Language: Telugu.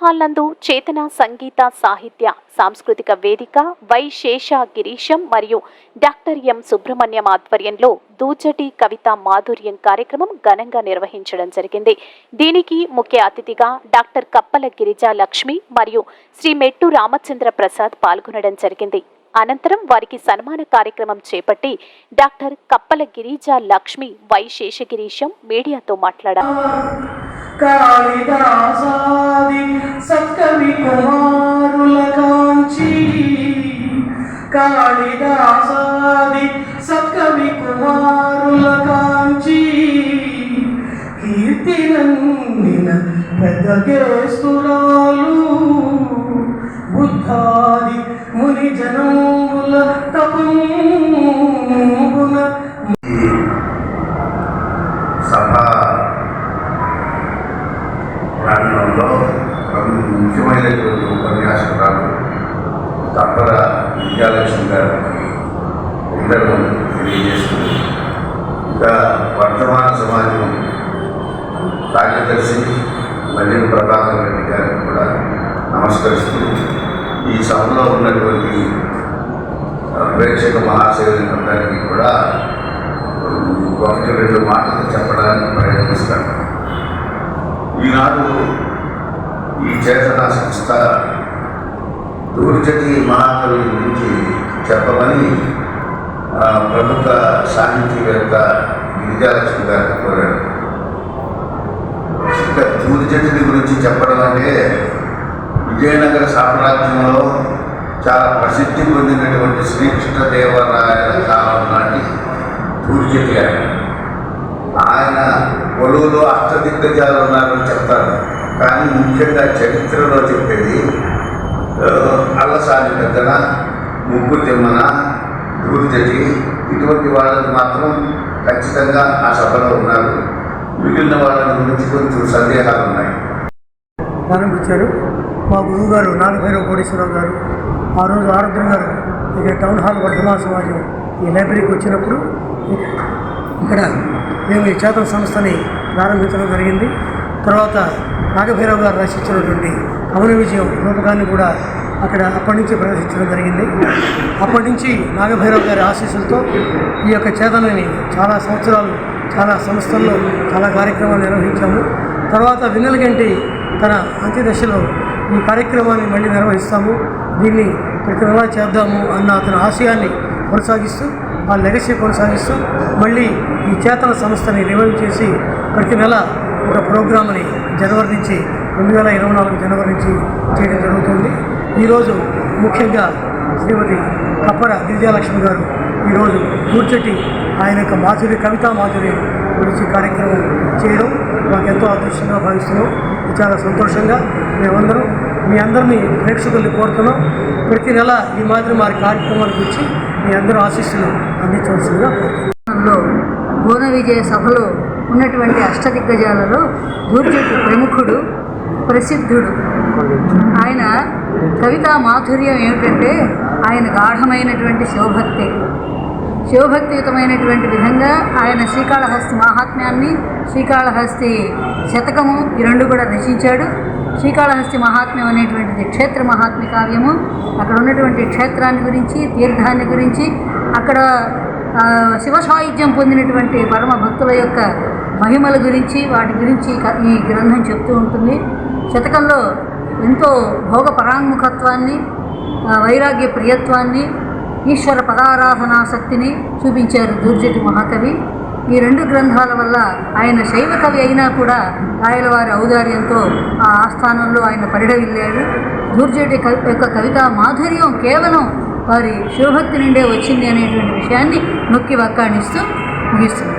హాల్ నందు చేతన సంగీత సాహిత్య సాంస్కృతిక వేదిక వై శేష గిరీశం మరియు డాక్టర్ ఎం సుబ్రహ్మణ్యం ఆధ్వర్యంలో దూచటి కవిత మాధుర్యం కార్యక్రమం ఘనంగా నిర్వహించడం జరిగింది. దీనికి ముఖ్య అతిథిగా డాక్టర్ కప్పల గిరిజా లక్ష్మి మరియు శ్రీ మెట్టు రామచంద్ర ప్రసాద్ పాల్గొనడం జరిగింది. అనంతరం వారికి సన్మాన కార్యక్రమం చేపట్టి doctor Kappala Girija Lakshmi why శేషగిరీశం మీడియాతో మాట్లాడారు. కాళిదాసాది సత్కవి కుమారుల కాంచి కాళిదాసాది సత్కవి కుమారుల కాంచి కీర్తినందిన పెద్ద కేస్తురాలు బుద్ధాది ముని జనముల తపమున ముఖ్యమైనటువంటి ఉపన్యాసకురాలు తప్పల విద్యాలక్ష్మి గారికి ఉండడం తెలియజేస్తుంది. ఇంకా వర్తమాన సమాజం కార్యదర్శి మల్లిన ప్రభాకర్ రెడ్డి గారికి కూడా నమస్కరిస్తూ ఈ సభలో ఉన్నటువంటి ప్రేక్షక మహాశైలందరికీ కూడా ఒకటి రెండు మాటలు చెప్పడానికి ప్రయత్నిస్తాను. ఈనాడు ఈ చేతన సంస్థ దూర్జటి మహాకవి గురించి చెప్పమని ఆ, ప్రముఖ సాహితీవేత్త గిరిజాలక్ష్మి గారిని కోరాడు. ఇంకా దూర్జటిని గురించి చెప్పడం అంటే విజయనగర సామ్రాజ్యంలో చాలా ప్రసిద్ధి పొందినటువంటి శ్రీకృష్ణదేవరాయల కాలం నాటి దూర్జటి ఆయన. ఆయన కొలువులో అష్టదిగ్గజాలు ఉన్నారని చెప్తారు. కానీ ముఖ్యంగా చరిత్రలో చెప్పేది అల్లసాని పెద్దన ముగ్గు తిమ్మన దూర్జటి ఇటువంటి వాళ్ళకి మాత్రం ఖచ్చితంగా ఆ సభలో ఉన్నారు. మిగిలిన వాళ్ళని గురించి కొంచెం సందేహాలు ఉన్నాయి. ప్రారంభించారు మా గురువు గారు నాగభైరవ కోటేశ్వరరావు గారు ఆ రోజు ఆరుద్ర గారు ఇక్కడ టౌన్ హాల్ వర్ధమాన సమాజం ఈ లైబ్రరీకి వచ్చినప్పుడు ఇక్కడ మేము ఈ చేతన సంస్థని ప్రారంభించడం జరిగింది. తర్వాత నాగభైరవ గారు రచించినటువంటి కమల విజయం రూపకాన్ని కూడా అక్కడ అప్పటి నుంచి ప్రదర్శించడం జరిగింది. అప్పటి నుంచి నాగభైరవ్ గారి ఆశీస్సులతో ఈ యొక్క చేతనని చాలా సంవత్సరాలు చాలా సంస్థల్లో చాలా కార్యక్రమాలు నిర్వహించాము. తర్వాత వెన్నెలగంటి తన అంత్యదశలో ఈ కార్యక్రమాన్ని మళ్ళీ నిర్వహిస్తాము. దీన్ని ప్రతి నెలా చేద్దాము అన్న అతని ఆశయాన్ని కొనసాగిస్తూ ఆ లెగసీ కొనసాగిస్తూ మళ్ళీ ఈ చేతన సంస్థని రివైవ్ చేసి ప్రతి నెల ఒక ప్రోగ్రామ్ని జనవరి నుంచి రెండు వేల ఇరవై నాలుగు జనవరి నుంచి చేయడం జరుగుతుంది. ఈరోజు ముఖ్యంగా శ్రీమతి కప్పర గిరిజాలక్ష్మి గారు ఈరోజు కూర్చొట్టి ఆయన యొక్క మాధుర్య కవితా మాధుర్యం గురించి కార్యక్రమం చేయడం మాకు ఎంతో అదృష్టంగా భావిస్తున్నాం. చాలా సంతోషంగా మేమందరం మీ అందరినీ ప్రేక్షకుల్ని కోరుతున్నాం. ప్రతి నెల ఈ మాదిరి మా కార్యక్రమాలకు వచ్చి మీ అందరూ ఆశీస్సులు అందించవలసిందిగా కోరుతున్నాం. లో విజయ సభలో ఉన్నటువంటి అష్టదిగ్గజాలలో దూర్జటి ప్రముఖుడు ప్రసిద్ధుడు. ఆయన కవితా మాధుర్యం ఏమిటంటే ఆయన గాఢమైనటువంటి శివభక్తి శివభక్తియుతమైనటువంటి విధంగా ఆయన శ్రీకాళహస్తి మహాత్మ్యాన్ని శ్రీకాళహస్తి శతకము ఈ రెండు కూడా రచించాడు. శ్రీకాళహస్తి మహాత్మ్యం అనేటువంటిది క్షేత్ర మహాత్మ్య కావ్యము. అక్కడ ఉన్నటువంటి క్షేత్రాన్ని గురించి తీర్థాన్ని గురించి అక్కడ శివ సాయుధ్యం పొందినటువంటి పరమ భక్తుల యొక్క మహిమల గురించి వాటి గురించి ఈ గ్రంథం చెప్తూ ఉంటుంది. శతకంలో ఎంతో భోగ పరాంగుఖత్వాన్ని వైరాగ్య ప్రియత్వాన్ని ఈశ్వర పదారాధనాశక్తిని చూపించారు దూర్జటి మహాకవి. ఈ రెండు గ్రంథాల వల్ల ఆయన శైవ కవి అయినా కూడా రాయలవారి ఔదార్యంతో ఆ ఆస్థానంలో ఆయన పరిడవిల్లాడు. దూర్జటి కవి యొక్క కవిత మాధుర్యం కేవలం వారి శివభక్తి నుండే వచ్చింది అనేటువంటి విషయాన్ని నొక్కి వక్కాణిస్తూ ముగిస్తుంది